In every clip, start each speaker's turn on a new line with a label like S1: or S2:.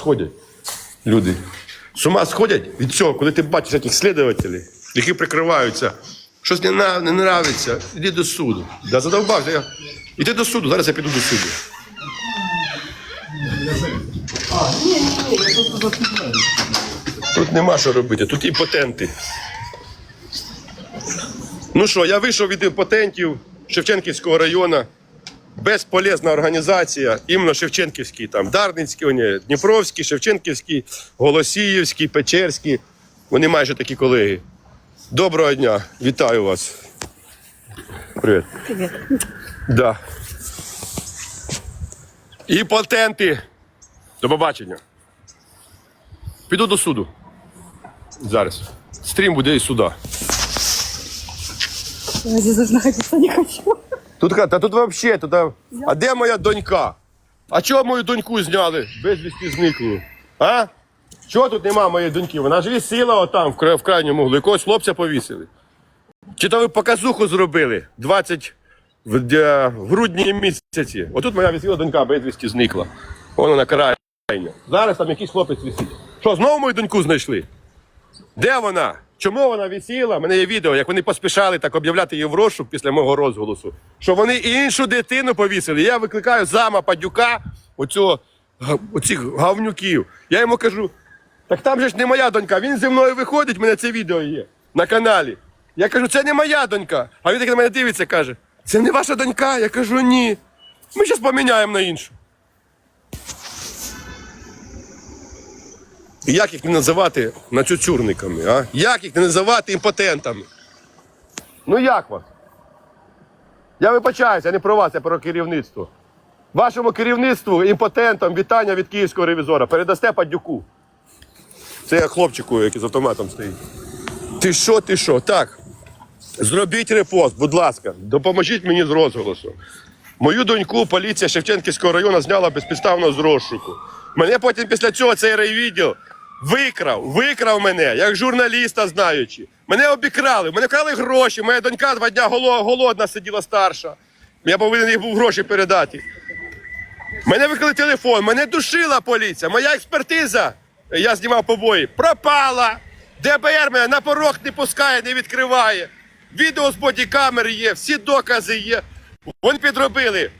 S1: сходять. Люди. З ума сходять від цього, коли ти бачиш таких слідувателів, які прикриваються. Щось не, не нравиться, іди до суду. Да, задовбався. Я... Іди до суду, зараз я піду до суду. Тут нема що робити, тут імпотенти. Ну що, я вийшов від імпотентів Шевченківського району. Безполезна організація, іменно Шевченківський, там Дарницький, о, ні, Дніпровський, Шевченківський, Голосіївський, Печерський. Вони майже такі колеги. Доброго дня, вітаю вас. Привіт.
S2: Привет.
S1: Да. І патенти. До побачення. Піду до суду. Зараз. Стрім буде із суда.
S2: Я здесь даже не хочу.
S1: Тут, та тут взагалі, тут, а де моя донька? А чого мою доньку зняли? Безвісті зниклу. А? Чого тут нема моєї доньки? Вона ж висіла отам, в, кра- в крайньому углу. Якогось хлопця повісили. Чи то ви показуху зробили 20 в, де- в грудні місяці. Отут моя висіла донька безвісті зникла. Вона на крайні. Зараз там якийсь хлопець висить. Що, знову мою доньку знайшли? Де вона? Чому вона висіла? У мене є відео, як вони поспішали так об'являти її в розшук після мого розголосу. Що вони іншу дитину повісили. Я викликаю зама падюка, оцього, оцих гавнюків. Я йому кажу: так там же ж не моя донька. Він зі мною виходить, в мене це відео є на каналі. Я кажу, це не моя донька. А він так на мене дивиться, каже: це не ваша донька? Я кажу, ні. Ми зараз поміняємо на іншу. Як їх не називати нацюцюрниками, а? Як їх не називати імпотентами? Ну як вас? Я вибачаюся, я не про вас, я про керівництво. Вашому керівництву, імпотентам, вітання від київського ревізора. Передасте падюку. Це я хлопчику, який з автоматом стоїть. Ти що, ти що? Так. Зробіть репост, будь ласка, допоможіть мені з розголосу. Мою доньку поліція Шевченківського району зняла безпідставно з розшуку. Мене потім після цього цей райвідділ викрав, викрав мене, як журналіста знаючи. Мене обікрали, мене крали гроші. Моя донька два дня голо- голодна сиділа старша. Я повинен їй був гроші передати. Мене викрали телефон, мене душила поліція. Моя експертиза, я знімав побої, пропала. ДБР мене на порог не пускає, не відкриває. Відео з бодікамери є, всі докази є. Вони підробили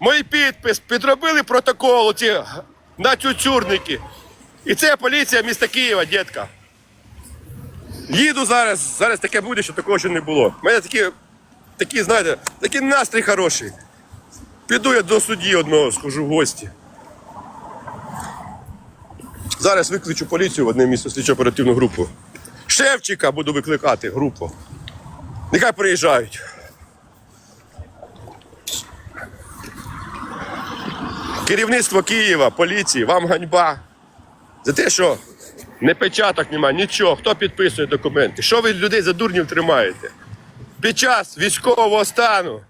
S1: мій підпис, підробили протокол ці нацюцюрники. І це поліція міста Києва, дітка. Їду зараз, зараз таке буде, що такого ще не було. У мене такі, такі, знаєте, такий настрій хороший. Піду я до судді одного, схожу в гості. Зараз викличу поліцію в одне місце слідчо оперативну групу. Шевчика буду викликати групу. Нехай приїжджають. Керівництво Києва, поліції, вам ганьба. За те, що не печаток немає, нічого. Хто підписує документи? Що ви людей за дурнів тримаєте? Під час військового стану,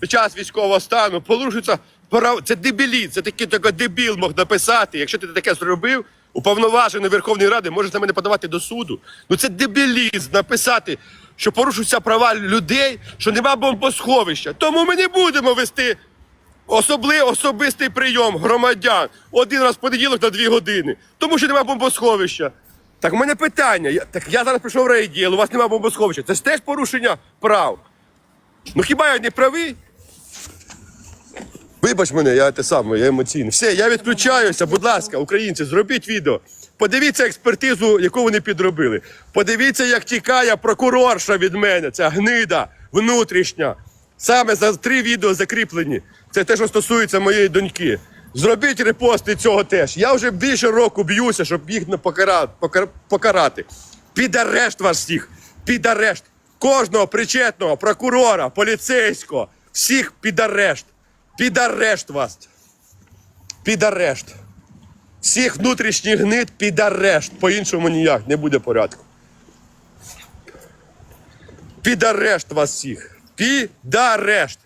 S1: під час військового стану порушується прав... Це дебілі, це такий тільки дебіл мог написати. Якщо ти таке зробив, уповноважений Верховної Ради можеш на мене подавати до суду. Ну це дебілізм написати, що порушуються права людей, що нема бомбосховища. Тому ми не будемо вести Особливий особистий прийом громадян один раз в понеділок на дві години, тому що немає бомбосховища. Так у мене питання. Я, так я зараз прийшов в райділ, у вас немає бомбосховища. Це ж теж порушення прав. Ну хіба я не правий? Вибач мене, я те саме, я емоційний. Все, я відключаюся, будь ласка, українці, зробіть відео. Подивіться експертизу, яку вони підробили. Подивіться, як тікає прокурорша від мене, ця гнида внутрішня. Саме за три відео закріплені. Це те, що стосується моєї доньки. Зробіть репости цього теж. Я вже більше року б'юся, щоб їх покарати. Під арешт вас всіх. Під арешт. Кожного причетного прокурора, поліцейського, всіх під арешт. Під арешт вас. Під арешт. Всіх внутрішніх гнид під арешт. По-іншому ніяк не буде порядку. Під арешт вас всіх. Під арешт.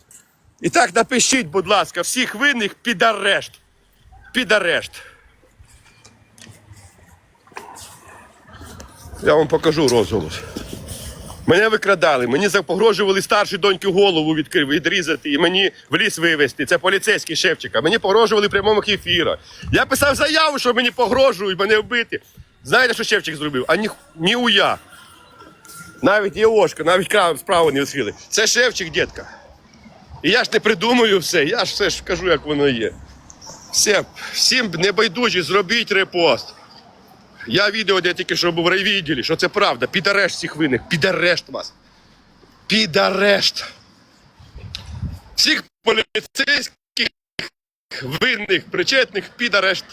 S1: І так напишіть, будь ласка, всіх винних під арешт. Під арешт. Я вам покажу розголос. Мене викрадали, мені погрожували старші доньки голову відкрив, відрізати і мені в ліс вивезти. Це поліцейський Шевчика. Мені погрожували в прямому ефірі. Я писав заяву, що мені погрожують, мене вбити. Знаєте, що Шевчик зробив? А ні, ні уя. Навіть Єошка, навіть крав справу не відкрили. Це Шевчик, дітка. І я ж не придумую все, я ж все ж кажу, як воно є. Все, всім небайдужі, зробіть репост. Я відео, де тільки що був в що це правда. Під арешт всіх винних, під арешт вас. Під арешт. Всіх поліцейських винних, причетних під арешт.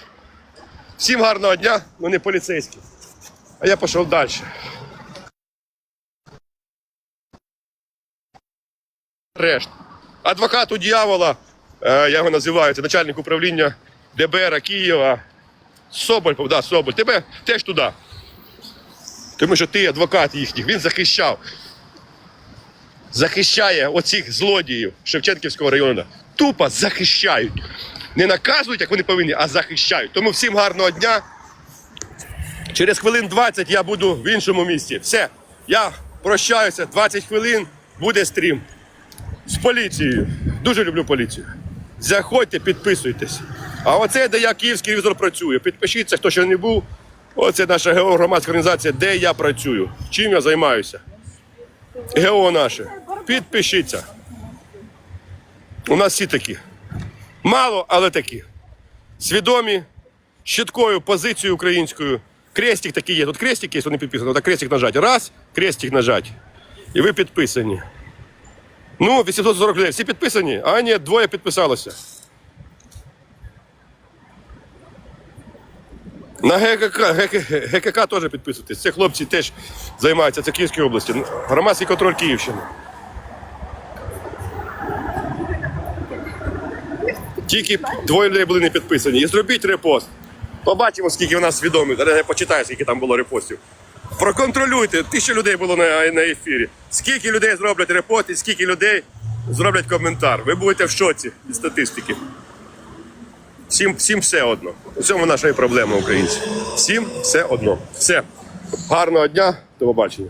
S1: Всім гарного дня, не поліцейські. А я пішов далі. Арешт. Адвокату дьявола, е, я його називаю, це начальник управління ДБР Києва. Соболь, да, Соболь, тебе теж туди. Тому що ти адвокат їхніх, він захищав. Захищає оцих злодіїв Шевченківського району. Тупо захищають. Не наказують, як вони повинні, а захищають. Тому всім гарного дня. Через хвилин 20 я буду в іншому місці. Все, я прощаюся, 20 хвилин буде стрім з поліцією. Дуже люблю поліцію. Заходьте, підписуйтесь. А оце, де я київський візор працюю. Підпишіться, хто ще не був. Оце наша ГО громадська організація, де я працюю. Чим я займаюся. ГО наше. Підпишіться. У нас всі такі. Мало, але такі. Свідомі, з чіткою позицією українською. Крестик такий є. Тут крестик є, вони підписані. Так крестик нажать. Раз, крестик нажать. І ви підписані. Ну, 840 людей. Всі підписані? А ні, двоє підписалося. На ГКК, ГК, ГКК теж підписуйтесь. Це хлопці теж займаються, це Київській області. Громадський контроль Київщини. Тільки двоє людей були не підписані. І зробіть репост. Побачимо, скільки у нас свідомих. Зараз я почитаю, скільки там було репостів. Проконтролюйте, тисяча людей було на, на ефірі. Скільки людей зроблять репорт і скільки людей зроблять коментар. Ви будете в шоці від статистики. Всім, всім все одно. У цьому наша і проблема, українці. Всім все одно. Все. Гарного дня, до побачення.